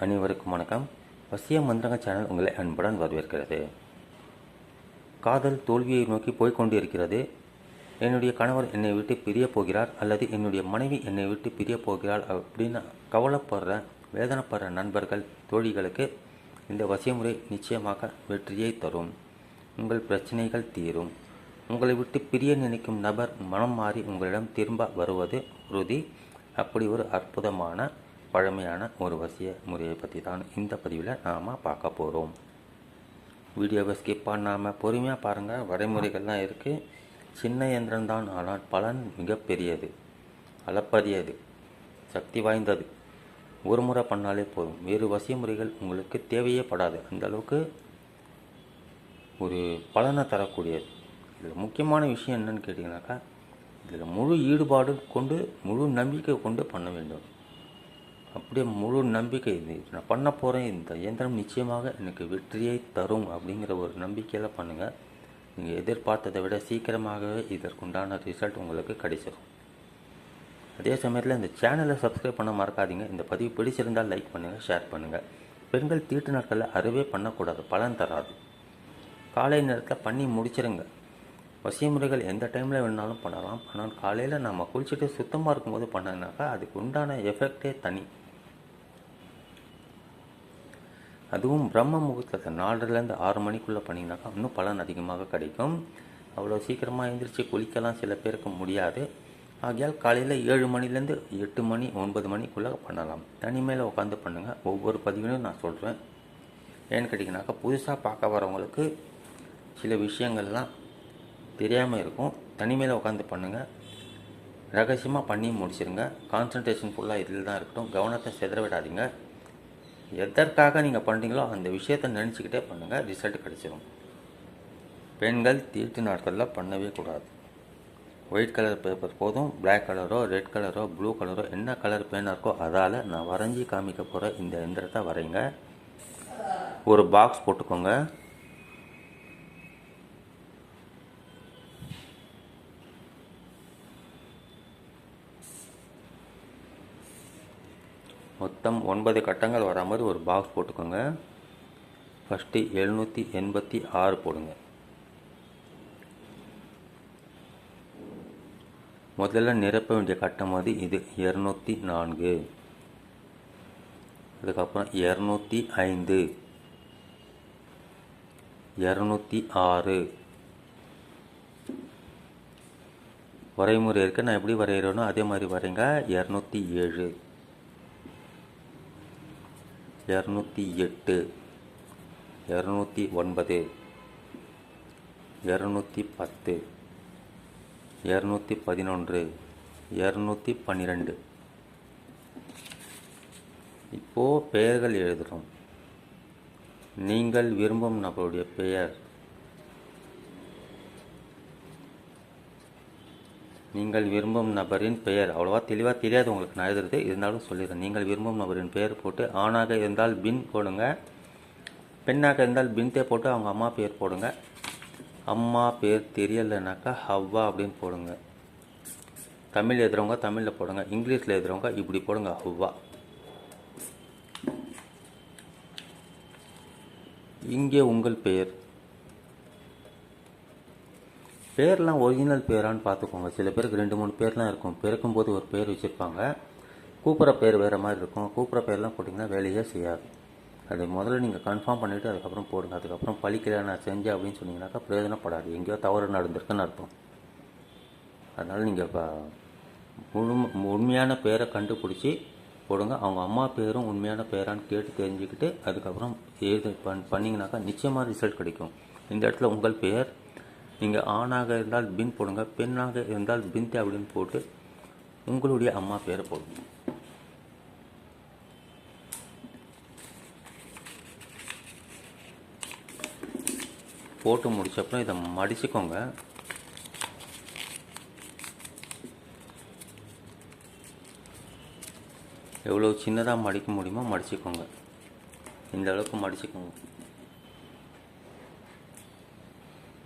அனைவருக்கும் வணக்கம். வசிய மந்திரங்க சேனல் உங்களை அன்புடன் வரவேற்கிறது. காதல் தோல்வியை நோக்கி போய்கொண்டு இருக்கிறது என்னுடைய கணவர் என்னை விட்டு பிரிய போகிறார் அல்லது என்னுடைய மனைவி என்னை விட்டு பிரிய போகிறாள் அப்படின்னு கவலைப்படுற வேதனைப்படுற நண்பர்கள் தோழிகளுக்கு இந்த வசியமுறை நிச்சயமாக வெற்றியை தரும். உங்கள் பிரச்சனைகள் தீரும். உங்களை விட்டு பிரிய நினைக்கும் நபர் மனம் மாறி உங்களிடம் திரும்ப வருவது உறுதி. அப்படி ஒரு அற்புதமான பழமையான ஒரு வசிய முறையை பற்றி தான் இந்த பதிவில் நாம் பார்க்க போகிறோம் வீடியோவை ஸ்கிப் பண்ணாமல் பொறுமையாக பாருங்கள் வரைமுறைகள்லாம் இருக்குது சின்ன இயந்திரம்தான் ஆனால் பலன் மிகப்பெரியது அளப்பரியது சக்தி வாய்ந்தது. ஒரு முறை பண்ணாலே போதும். வேறு வசிய முறைகள் உங்களுக்கு தேவையே படாது. அந்தளவுக்கு ஒரு பலனை தரக்கூடியது. இதில் முக்கியமான விஷயம் என்னன்னு கேட்டிங்கனாக்கா இதில் முழு ஈடுபாடு கொண்டு முழு நம்பிக்கை கொண்டு பண்ண வேண்டும். அப்படியே முழு நம்பிக்கை நான் பண்ண போகிறேன் இந்த இயந்திரம் நிச்சயமாக எனக்கு வெற்றியை தரும் அப்படிங்கிற ஒரு நம்பிக்கையில் பண்ணுங்கள் நீங்கள் எதிர்பார்த்ததை விட சீக்கிரமாகவே இதற்குண்டான ரிசல்ட் உங்களுக்கு கிடைச்சிடும் அதே சமயத்தில் இந்த சேனலை சப்ஸ்கிரைப் பண்ண மறக்காதீங்க. இந்த பதிவு பிடிச்சிருந்தால் லைக் பண்ணுங்கள் ஷேர் பண்ணுங்கள் பெண்கள் தீட்டு நாட்களில் அறுவே பண்ணக்கூடாது பலன் தராது. காலை நேரத்தில் பண்ணி முடிச்சிருங்க. வசியமுறைகள் எந்த டைமில் வேணாலும் பண்ணலாம். ஆனால் காலையில் நம்ம குளிச்சுட்டு சுத்தமாக இருக்கும்போது பண்ணனாக்கா அதுக்கு உண்டான எஃபெக்டே தனி. அதுவும் பிரம்ம முகூர்த்தத்தை நாலுலேருந்து ஆறு மணிக்குள்ளே பண்ணிங்கனாக்கா இன்னும் பலன் அதிகமாக கிடைக்கும். அவ்வளோ சீக்கிரமாக எழுந்திரிச்சு குளிக்கலாம் சில பேருக்கு முடியாது. ஆகையால் காலையில் ஏழு மணிலேருந்து எட்டு மணி ஒன்பது மணிக்குள்ளே பண்ணலாம். தனிமையில் உட்காந்து பண்ணுங்கள் ஒவ்வொரு பதிவிலும் நான் சொல்கிறேன் ஏன்னு கேட்டிங்கனாக்கா புதுசாக பார்க்க வரவங்களுக்கு சில விஷயங்கள்லாம் தெரியாமல் இருக்கும். தனிமையில் உட்காந்து பண்ணுங்கள் ரகசியமாக பண்ணி முடிச்சிருங்க. கான்சன்ட்ரேஷன் ஃபுல்லாக இதில் தான் இருக்கட்டும். கவனத்தை சிதற விடாதீங்க. எதற்காக நீங்கள் பண்ணுறீங்களோ அந்த விஷயத்தை நினச்சிக்கிட்டே பண்ணுங்கள் ரிசல்ட் கிடச்சிரும். பெண்கள் தீட்டு நாட்களில் பண்ணவே கூடாது. ஒயிட் கலர் பேப்பர் போதும் பிளாக் கலரோ ரெட் கலரோ ப்ளூ கலரோ என்ன கலர் பேனாக இருக்கோ அதால் நான் வரைஞ்சி காமிக்க போகிற இந்த எந்திரத்தை வரைங்க. ஒரு பாக்ஸ் போட்டுக்கோங்க. மொத்தம் ஒன்பது கட்டங்கள் வர மாதிரி ஒரு பாக்ஸ் போட்டுக்கோங்க. ஃபஸ்ட்டு எழுநூற்றி எண்பத்தி ஆறு போடுங்க. முதல்ல நிரப்ப வேண்டிய கட்டம் வந்து இது இரநூத்தி நான்கு. அதுக்கப்புறம் இரநூத்தி ஐந்து. இரநூத்தி ஆறு. வரைமுறை இருக்கு. நான் எப்படி வரைகிறேனோ அதே மாதிரி வரைங்க. இரநூத்தி ஏழு. இரநூத்தி எட்டு இரநூத்தி ஒன்பது இரநூத்தி பத்து இரநூத்தி பதினொன்று இரநூத்தி பன்னிரெண்டு. இப்போது பெயர்கள் எழுதுகிறோம் நீங்கள் விரும்பும் நபருடைய பெயர் நீங்கள் விரும்பும் நபரின் பெயர். அவ்வளோவா தெளிவாக தெரியாது உங்களுக்கு. நான் எழுதுறது இருந்தாலும் சொல்லிடுறேன். நீங்கள் விரும்பும் நபரின் பெயர் போட்டு ஆணாக இருந்தால் பின் போடுங்க. பெண்ணாக இருந்தால் பின்தே போட்டு அவங்க அம்மா பேர் போடுங்க. அம்மா பேர் தெரியலைனாக்கா ஹவ்வா அப்படின்னு போடுங்க. தமிழ் எழுதுறவங்க தமிழில் போடுங்க. இங்கிலீஷில் எழுதுறவங்க இப்படி போடுங்க. ஹவ்வா. இங்கே உங்கள் பெயர். பேர்லாம் ஒரிஜினல் பேரான்னு பார்த்துக்கோங்க. சில பேருக்கு ரெண்டு மூணு பேர்லாம் இருக்கும். பிறக்கும்போது ஒரு பேர் வச்சுருப்பாங்க. கூப்பிட்ற பேர் வேறு மாதிரி இருக்கும். கூப்பிட்ற பேர்லாம் போட்டிங்கன்னா வேலையே செய்யாது. அது முதல்ல நீங்கள் கன்ஃபார்ம் பண்ணிவிட்டு அதுக்கப்புறம் போடுங்க. அதுக்கப்புறம் பழிக்கல நான் செஞ்சேன் அப்படின்னு சொன்னீங்கன்னாக்கா பிரயோஜனப்படாது. எங்கேயோ தவறு நடந்திருக்குன்னு அர்த்தம். அதனால் நீங்கள் இப்போ முழு உண்மையான பேரை கண்டுபிடிச்சி போடுங்க. அவங்க அம்மா பேரும் உண்மையான பேரான்னு கேட்டு தெரிஞ்சுக்கிட்டு அதுக்கப்புறம் எழுது பண் பண்ணிங்கனாக்கா நிச்சயமாக ரிசல்ட் கிடைக்கும். இந்த இடத்துல உங்கள் பெயர் நீங்கள் ஆணாக இருந்தால் பின் போடுங்க பெண்ணாக இருந்தால் பின்தே அப்படின்னு போட்டு உங்களுடைய அம்மா பேரை போடுங்க. போட்டு முடிச்சப்பறம் இதை மடிச்சுக்கோங்க. எவ்வளோ சின்னதாக மடிக்க முடியுமோ மடிச்சுக்கோங்க. இந்த அளவுக்கு மடிச்சுக்கோங்க.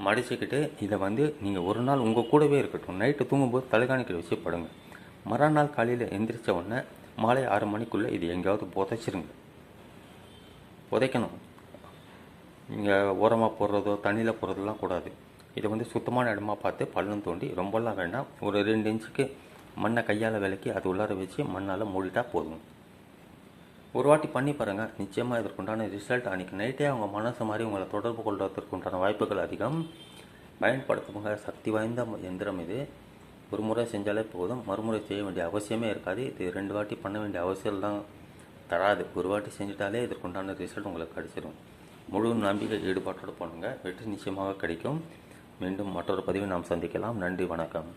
மடிச்சுக்கிட்டு இதை வந்து நீங்கள் ஒரு நாள் உங்கள் கூடவே இருக்கட்டும். நைட்டு தூங்கும்போது தலைகாணிக்கிற வச்சு படுங்க. மறுநாள் காலையில் எந்திரிச்ச உடனே மாலை ஆறு மணிக்குள்ளே இது எங்கேயாவது புதைச்சிருங்க. புதைக்கணும். நீங்கள் ஓரமாக போடுறதோ தண்ணியில் போடுறதெல்லாம் கூடாது. இதை வந்து சுத்தமான இடமா பார்த்து பள்ளம் தோண்டி ரொம்பலாம் வேண்டாம். ஒரு ரெண்டு இன்ச்சுக்கு மண்ணை கையால் விலக்கி அது உள்ளார வச்சு மண்ணால் மூடிட்டால் போதும். ஒரு வாட்டி பண்ணி பாருங்கள் நிச்சயமாக இதற்குண்டான ரிசல்ட் அன்றைக்கி நைட்டே அவங்க மனசு மாதிரி உங்களை தொடர்பு கொள்வதற்குண்டான வாய்ப்புகள் அதிகம். பயன்படுத்துங்க. சக்தி வாய்ந்த எந்திரம் இது. ஒரு முறை செஞ்சாலே போதும். மறுமுறை செய்ய வேண்டிய அவசியமே இருக்காது. இது ரெண்டு வாட்டி பண்ண வேண்டிய அவசியம் தான் தராது. ஒரு வாட்டி செஞ்சிட்டாலே இதற்குண்டான ரிசல்ட் உங்களுக்கு கிடைச்சிடும் முழு நம்பிக்கை ஈடுபாட்டோடு பண்ணுங்கள் வெற்றி நிச்சயமாக கிடைக்கும். மீண்டும் மற்றொரு பதிவை நாம் சந்திக்கலாம். நன்றி வணக்கம்.